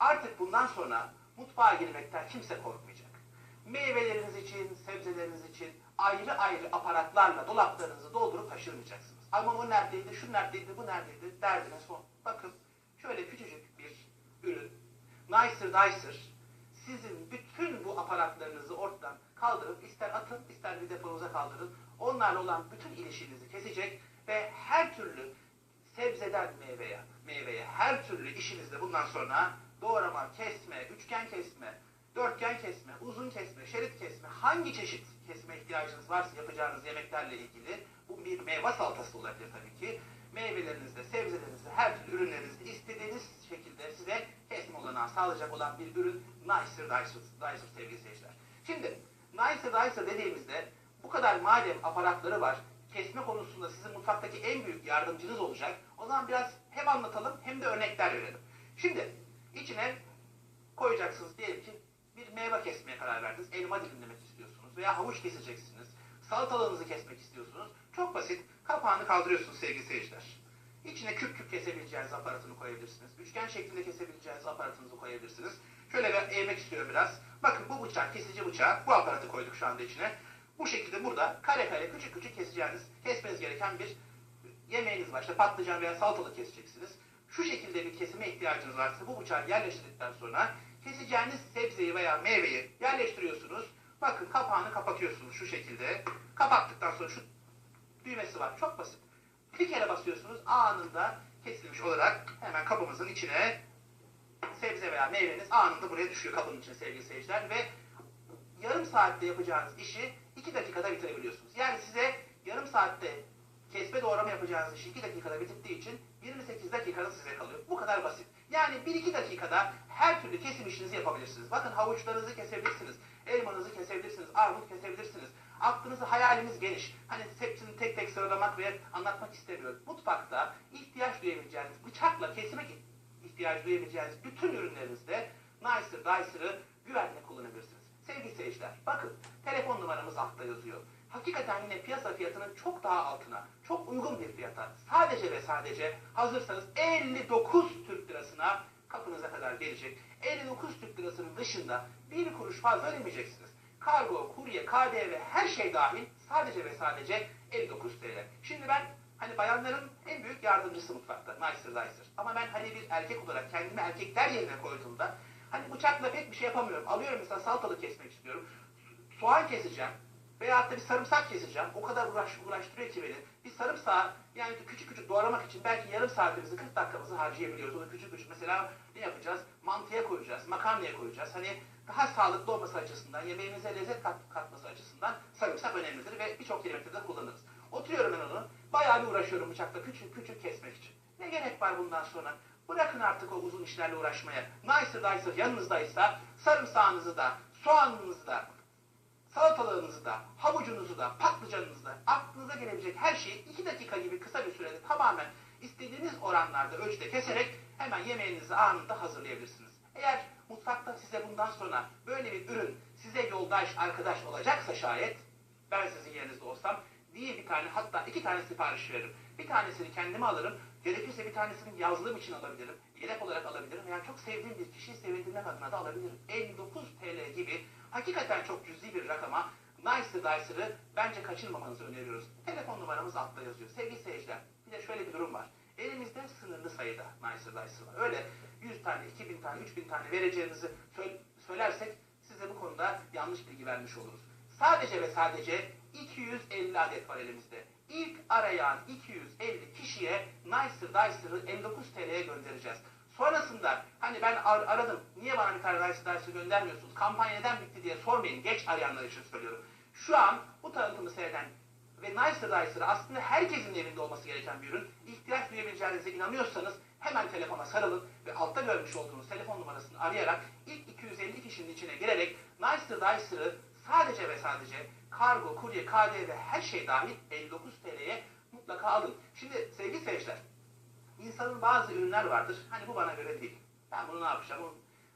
Artık bundan sonra mutfağa girmekten kimse korkmayacak. Meyveleriniz için, sebzeleriniz için ayrı ayrı aparatlarla dolaplarınızı doldurup taşırmayacaksınız. Aman o neredeydi, şu neredeydi, bu neredeydi derdine son. Bakın şöyle küçücük bir ürün. Nicer Dicer sizin bütün bu aparatlarınızı ortadan kaldırıp ister atın ister bir deponuza kaldırın. Onlarla olan bütün ilişkinizi kesecek ve her türlü sebzeden meyveye, meyveye her türlü işinizde bundan sonra doğrama, kesme, üçgen kesme, dörtgen kesme, uzun kesme, şerit kesme, hangi çeşit kesme ihtiyacınız varsa yapacağınız yemeklerle ilgili bu bir meyve salatası olabilir tabii ki. Meyvelerinizde, sebzelerinizde, her türlü ürünlerinizde istediğiniz şekilde size kesme olanağı sağlayacak olan bir ürün Nicer Dicer, Dicer sevgili seyirciler. Şimdi Nicer Dicer dediğimizde bu kadar madem aparatları var, kesme konusunda sizin mutfaktaki en büyük yardımcınız olacak. O zaman biraz hem anlatalım hem de örnekler verelim. Şimdi içine koyacaksınız diyelim ki bir meyve kesmeye karar verdiniz. Elma dilimlemek istiyorsunuz veya havuç keseceksiniz. Salatalığınızı kesmek istiyorsunuz. Çok basit. Kapağını kaldırıyorsunuz sevgili seyirciler. İçine küp küp kesebileceğiniz aparatını koyabilirsiniz. Üçgen şeklinde kesebileceğiniz aparatınızı koyabilirsiniz. Şöyle bir eğmek istiyorum biraz. Bakın bu bıçak, kesici bıçağı. Bu aparatı koyduk şu anda içine. Bu şekilde burada kare kare küçük küçük keseceğiniz, kesmeniz gereken bir yemeğiniz var. İşte patlıcan veya salatalık keseceksiniz. Şu şekilde bir kesime ihtiyacınız varsa bu bıçağı yerleştirdikten sonra keseceğiniz sebzeyi veya meyveyi yerleştiriyorsunuz. Bakın kapağını kapatıyorsunuz şu şekilde. Kapattıktan sonra şu düğmesi var. Çok basit. Bir kere basıyorsunuz anında kesilmiş olarak hemen kabımızın içine sebze veya meyveniz anında buraya düşüyor kabının içine sevgili seyirciler ve yarım saatte yapacağınız işi iki dakikada bitirebiliyorsunuz. Yani size yarım saatte kesme doğrama yapacağınız işi iki dakikada bitirdiği için 28 dakikanız size kalıyor. Bu kadar basit. Yani 1-2 dakikada her türlü kesim işinizi yapabilirsiniz. Bakın havuçlarınızı kesebilirsiniz, elmanızı kesebilirsiniz, armut kesebilirsiniz. Aklınızı hayaliniz geniş. Hani hepsini tek tek sıralamak ve anlatmak istemiyorum. Mutfakta ihtiyaç duyabileceğiniz, bıçakla kesmek ihtiyaç duyabileceğiniz bütün ürünlerinizde Nicer Dicer'ı güvenle kullanabilirsiniz. Sevgili seyirciler, bakın telefon numaramız altta yazıyor. Hakikaten yine piyasa fiyatının çok daha altına, çok uygun bir fiyata, sadece ve sadece hazırsanız 59 Türk lirasına kapınıza kadar gelecek. 59 Türk lirasının dışında bir kuruş fazla ödemeyeceksiniz. Kargo, kurye, KDV her şey dahil sadece ve sadece 59 TL. Şimdi ben hani bayanların en büyük yardımcısı mutfakta Nicer Dicer. Ama ben hani bir erkek olarak kendimi erkekler yerine koyduğumda hani bıçakla pek bir şey yapamıyorum. Alıyorum mesela salatalık kesmek istiyorum. Soğan keseceğim. Veyahut da bir sarımsak keseceğim. O kadar uğraş, uğraştırıyor ki beni. Bir sarımsağı yani küçük küçük doğramak için belki yarım saatimizi 40 dakikamızı harcayabiliyoruz. Onu küçük küçük mesela ne yapacağız? Mantıya koyacağız, makarnaya koyacağız. Hani daha sağlıklı olması açısından, yemeğimize lezzet kat, katması açısından sarımsak önemlidir ve birçok yemekte de kullanırız. Oturuyorum ben onu, bayağı bir uğraşıyorum bıçakla küçük küçük kesmek için. Ne gerek var bundan sonra? Bırakın artık o uzun işlerle uğraşmaya. Nicer Dicer yanınızdaysa sarımsağınızı da, soğanınızı da, salatalığınızı da, havucunuzu da, patlıcanınızı da, aklınıza gelebilecek her şeyi 2 dakika gibi kısa bir sürede tamamen istediğiniz oranlarda ölçüde keserek hemen yemeğinizi anında hazırlayabilirsiniz. Eğer mutfakta size bundan sonra böyle bir ürün size yoldaş, arkadaş olacaksa şayet, ben sizin yerinizde olsam diye bir tane hatta iki tane sipariş veririm. Bir tanesini kendime alırım, gerekirse bir tanesini yazlığım için alabilirim, yedek olarak alabilirim. Yani çok sevdiğim bir kişiyi sevindirmek adına da alabilirim. 59 TL gibi hakikaten çok cüzi bir rakama Nice Dicer'ı bence kaçırmamanızı öneriyoruz. Telefon numaramız altta yazıyor. Sevgili seyirciler, bir de şöyle bir durum var. Elimizde sınırlı sayıda Nice Dicer var. Öyle 100 tane, 2000 tane, 3000 tane vereceğinizi sö- söylersek size bu konuda yanlış bilgi vermiş oluruz. Sadece ve sadece 250 adet var elimizde. İlk arayan 250 kişiye Nicer Dicer'ı 59 TL'ye göndereceğiz. Sonrasında hani ben ar- aradım niye bana bir Nicer Dicer göndermiyorsunuz kampanya neden bitti diye sormayın geç arayanlar için söylüyorum. Şu an bu tanıtımı seyreden ve Nicer Dicer'ı aslında herkesin evinde olması gereken bir ürün. İhtiyaç duyabileceğinize inanıyorsanız hemen telefona sarılın ve altta görmüş olduğunuz telefon numarasını arayarak ilk 250 kişinin içine girerek Nicer Dicer'ı sadece ve sadece kargo, kurye, KDV her şey dahil 59 TL'ye mutlaka alın. Şimdi sevgili seyirciler, insanın bazı ürünler vardır. Hani bu bana göre değil. Ben bunu ne yapacağım?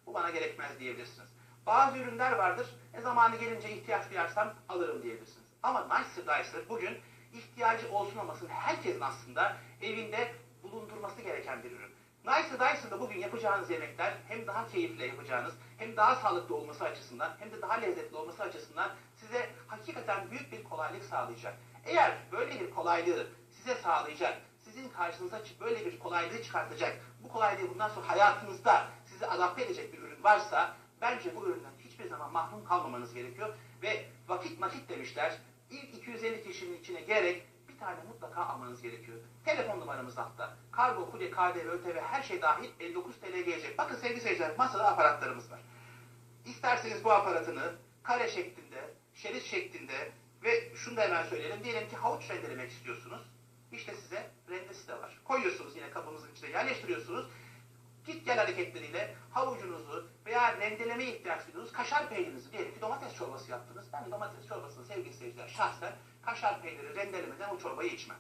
Bu, bana gerekmez diyebilirsiniz. Bazı ürünler vardır. E zamanı gelince ihtiyaç duyarsam alırım diyebilirsiniz. Ama Nicer Dicer bugün ihtiyacı olsun olmasın herkesin aslında evinde bulundurması gereken bir ürün. Nice Dyson'da bugün yapacağınız yemekler hem daha keyifli yapacağınız, hem daha sağlıklı olması açısından, hem de daha lezzetli olması açısından size hakikaten büyük bir kolaylık sağlayacak. Eğer böyle bir kolaylığı size sağlayacak, sizin karşınıza böyle bir kolaylığı çıkartacak, bu kolaylığı bundan sonra hayatınızda sizi adapte edecek bir ürün varsa, bence bu üründen hiçbir zaman mahrum kalmamanız gerekiyor. Ve vakit nakit demişler, ilk 250 kişinin içine gerek bir tane mutlaka almanız gerekiyor. Telefon numaramız altta. Kargo, kurye, KDV, ÖTV her şey dahil 59 TL gelecek. Bakın sevgili seyirciler masada aparatlarımız var. İsterseniz bu aparatını kare şeklinde, şerit şeklinde ve şunu da hemen söyleyelim. Diyelim ki havuç rendelemek istiyorsunuz. İşte size rendesi de var. Koyuyorsunuz yine kabımızın içine yerleştiriyorsunuz. Git gel hareketleriyle havucunuzu veya rendelemeye ihtiyaç duyduğunuz kaşar peynirinizi diyelim ki domates çorbası yaptınız. Ben domates çorbasını sevgili seyirciler şahsen kaşar peyniri rendelemeden o çorbayı içmem.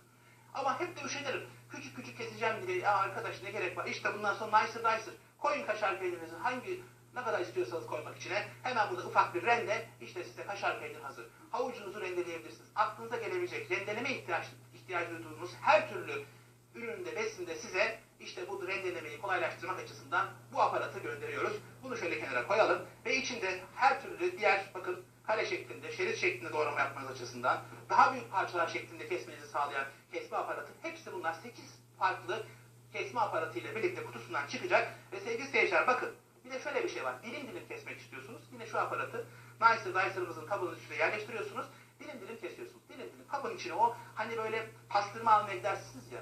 Ama hep de üşenirim. Küçük küçük keseceğim diye ya arkadaş ne gerek var? İşte bundan sonra nicer nicer. Koyun kaşar peynirinizi hangi ne kadar istiyorsanız koymak içine. Hemen burada ufak bir rende. işte size kaşar peynir hazır. Havucunuzu rendeleyebilirsiniz. Aklınıza gelebilecek rendeleme ihtiyaç, ihtiyaç duyduğunuz her türlü üründe, besinde size işte bu rendelemeyi kolaylaştırmak açısından bu aparatı gönderiyoruz. Bunu şöyle kenara koyalım ve içinde her türlü diğer bakın kare şeklinde, şerit şeklinde doğrama yapmanız açısından daha büyük parçalar şeklinde kesmenizi sağlayan kesme aparatı hepsi bunlar 8 farklı kesme aparatı ile birlikte kutusundan çıkacak ve sevgili seyirciler bakın bir de şöyle bir şey var. Dilim dilim kesmek istiyorsunuz. Yine şu aparatı Nicer Dicer'ımızın kabının içine yerleştiriyorsunuz. Dilim dilim kesiyorsunuz. Dilim dilim kabın içine o hani böyle pastırma almaya gidersiniz ya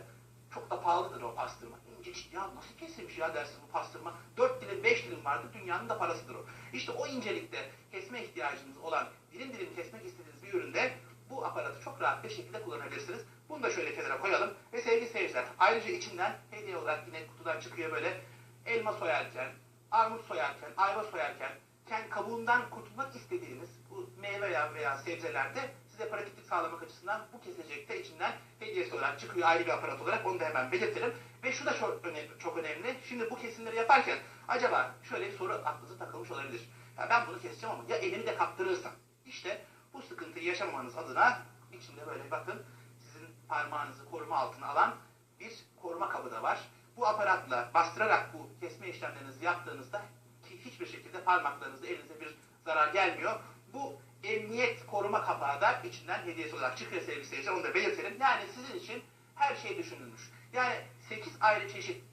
çok da pahalıdır o pastırma. İncecik ya nasıl kesilmiş ya dersin bu pastırma. 4 dilim 5 dilim vardı dünyanın da parasıdır o. İşte o incelikte kesme ihtiyacınız olan dilim dilim kesmek istediğiniz bir üründe bu aparatı çok rahat bir şekilde kullanabilirsiniz. Bunu da şöyle kenara koyalım. Ve sevgili seyirciler ayrıca içinden hediye olarak yine kutudan çıkıyor böyle elma soyarken, armut soyarken, ayva soyarken, kendi kabuğundan kurtulmak istediğiniz bu meyve veya sebzelerde size sağlamak açısından bu kesecekte içinden hediyesi olarak çıkıyor ayrı bir aparat olarak onu da hemen belirtelim. Ve şu da çok önemli, çok önemli. Şimdi bu kesimleri yaparken acaba şöyle bir soru aklınıza takılmış olabilir. Ya ben bunu keseceğim ama ya elimi de kaptırırsam? İşte bu sıkıntıyı yaşamamanız adına içinde böyle bakın sizin parmağınızı koruma altına alan bir koruma kabı da var. Bu aparatla bastırarak bu kesme işlemlerinizi yaptığınızda hiçbir şekilde parmaklarınızda elinize bir zarar gelmiyor. Bu emniyet koruma kapağı da içinden hediyesi olarak çıkıyor sevgili seyirciler. Onu da belirtelim. Yani sizin için her şey düşünülmüş. Yani 8 ayrı çeşit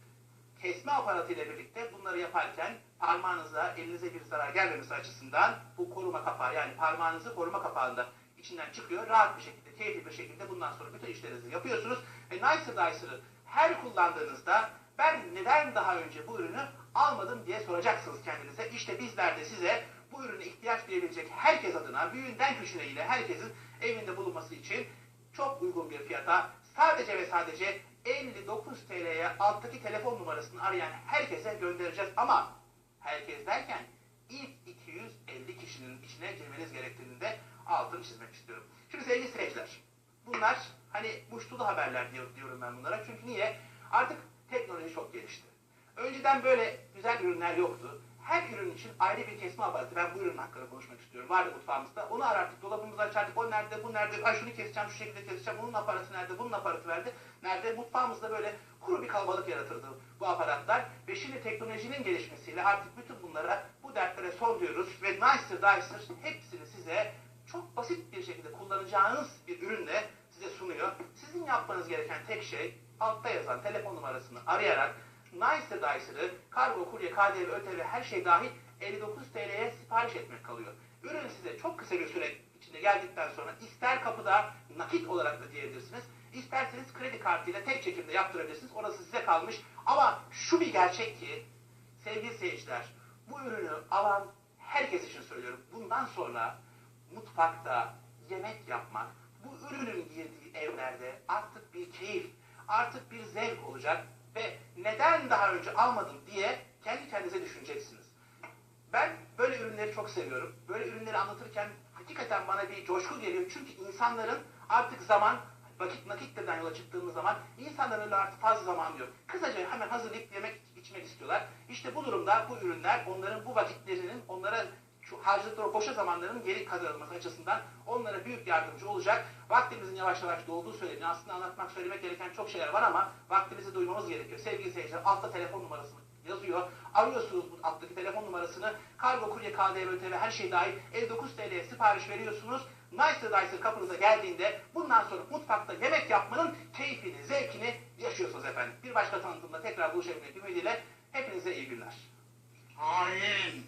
kesme aparatı ile birlikte bunları yaparken parmağınıza, elinize bir zarar gelmemesi açısından bu koruma kapağı yani parmağınızı koruma kapağında içinden çıkıyor. Rahat bir şekilde, keyifli bir şekilde bundan sonra bütün işlerinizi yapıyorsunuz. Ve Nicer Dicer'ı her kullandığınızda ben neden daha önce bu ürünü almadım diye soracaksınız kendinize. İşte bizler de size bu ürüne ihtiyaç duyabilecek herkes adına, büyüğünden küçüğüne herkesin evinde bulunması için çok uygun bir fiyata sadece ve sadece 59 TL'ye alttaki telefon numarasını arayan herkese göndereceğiz. Ama herkes derken ilk 250 kişinin içine girmeniz gerektiğini de altını çizmek istiyorum. Şimdi sevgili seyirciler, bunlar hani muştulu haberler diyor, diyorum ben bunlara. Çünkü niye? Artık teknoloji çok gelişti. Önceden böyle güzel ürünler yoktu. Her ürün için ayrı bir kesme aparatı. Ben bu ürünün hakkında konuşmak istiyorum. Vardı mutfağımızda. Onu arardık. Dolabımızı açardık. O nerede, bu nerede? Ay şunu keseceğim, şu şekilde keseceğim. Onun aparatı nerede, bunun aparatı nerede? Nerede? Mutfağımızda böyle kuru bir kalabalık yaratırdı bu aparatlar. Ve şimdi teknolojinin gelişmesiyle artık bütün bunlara, bu dertlere son diyoruz. Ve Nicer Dicer hepsini size çok basit bir şekilde kullanacağınız bir ürünle size sunuyor. Sizin yapmanız gereken tek şey altta yazan telefon numarasını arayarak Nice Dicer'ı kargo, kurye, KDV, ÖTV her şey dahil 59 TL'ye sipariş etmek kalıyor. Ürün size çok kısa bir süre içinde geldikten sonra ister kapıda nakit olarak da diyebilirsiniz. İsterseniz kredi kartıyla tek çekimde yaptırabilirsiniz. Orası size kalmış. Ama şu bir gerçek ki sevgili seyirciler bu ürünü alan herkes için söylüyorum. Bundan sonra mutfakta yemek yapmak bu ürünün girdiği evlerde artık bir keyif, artık bir zevk olacak ve neden daha önce almadım diye kendi kendinize düşüneceksiniz. Ben böyle ürünleri çok seviyorum. Böyle ürünleri anlatırken hakikaten bana bir coşku geliyor. Çünkü insanların artık zaman, vakit nakitleden yola çıktığımız zaman insanların artık fazla zaman yok. Kısaca hemen hazırlayıp yemek içmek istiyorlar. İşte bu durumda bu ürünler onların bu vakitlerinin onlara şu harcadıkları boşa zamanların geri kazanılması açısından onlara büyük yardımcı olacak. Vaktimizin yavaş yavaş dolduğu söyleniyor. Aslında anlatmak, söylemek gereken çok şeyler var ama vaktimizi duymamız gerekiyor. Sevgili seyirciler, altta telefon numarası yazıyor. Arıyorsunuz bu alttaki telefon numarasını. Kargo, kurye, KDV, ÖTV her şey dahil 59 TL'ye sipariş veriyorsunuz. Nicer Dicer kapınıza geldiğinde bundan sonra mutfakta yemek yapmanın keyfini, zevkini yaşıyorsunuz efendim. Bir başka tanıtımda tekrar buluşabilmek ümidiyle hepinize iyi günler. Hain!